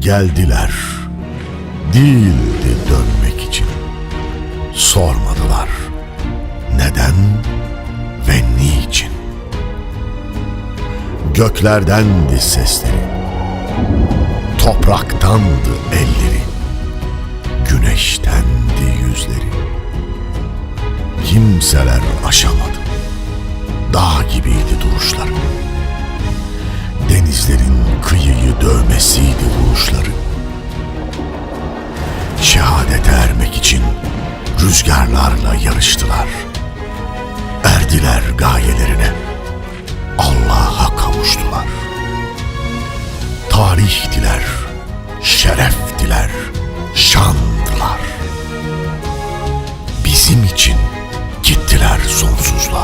Geldiler. Değildi dönmek için. Sormadılar. Neden ve niçin? Göklerdendi sesleri. Topraktandı elleri. Güneştendi yüzleri. Kimseler aşamadı. Dağ gibiydi duruşları. Denizlerin kıyıyı dövmesiydi. Şehadete ermek için rüzgarlarla yarıştılar. Erdiler gayelerine. Allah'a kavuştular. Tarihtiler, şereftiler, şandılar. Bizim için gittiler sonsuzluğa.